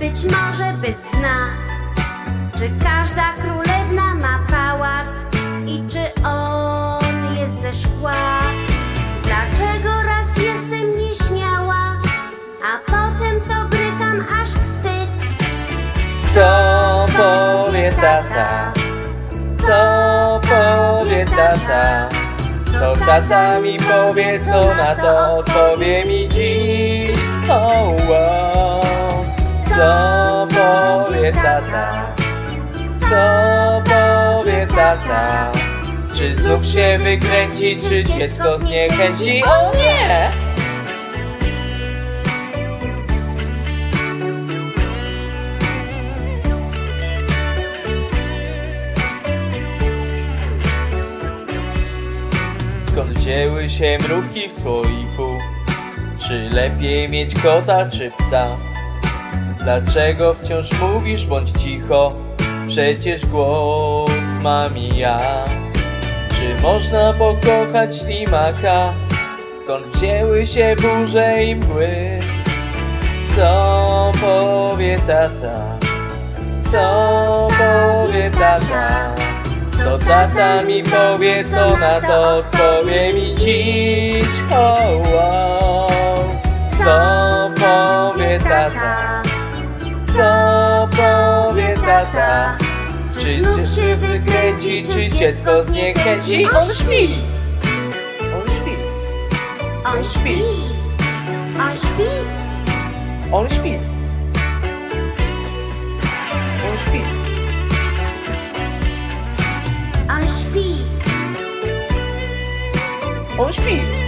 być może bez dna? Czy każda królewna ma pałac? I czy on jest ze szkła? Dlaczego raz jestem nieśmiała, a potem to brykam aż wstyd? Co powie tata? Co powie tata? Co tata mi powie, co na to odpowie mi dziś? Oh, wow. Tata? Co powie tata? Czy znów się wykręci, czy dziecko zniechęci? O nie! Skąd wzięły się mrówki w słoiku? Czy lepiej mieć kota czy psa? Dlaczego wciąż mówisz bądź cicho? Przecież głos mam ja. Czy można pokochać ślimaka? Skąd wzięły się burze i mgły? Co powie tata? Co powie tata? To tata mi powie, co na to odpowie mi dziś. Oh, wow. Co powie tata? Co powie tata? Czy znów się wykręci, czy dziecko zniechęci? On śpi! On śpi! On śpi. On śpi. On śpi! On śpi! On śpi. On śpi!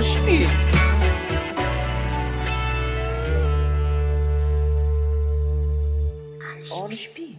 Deus, filho. Olha o espírito.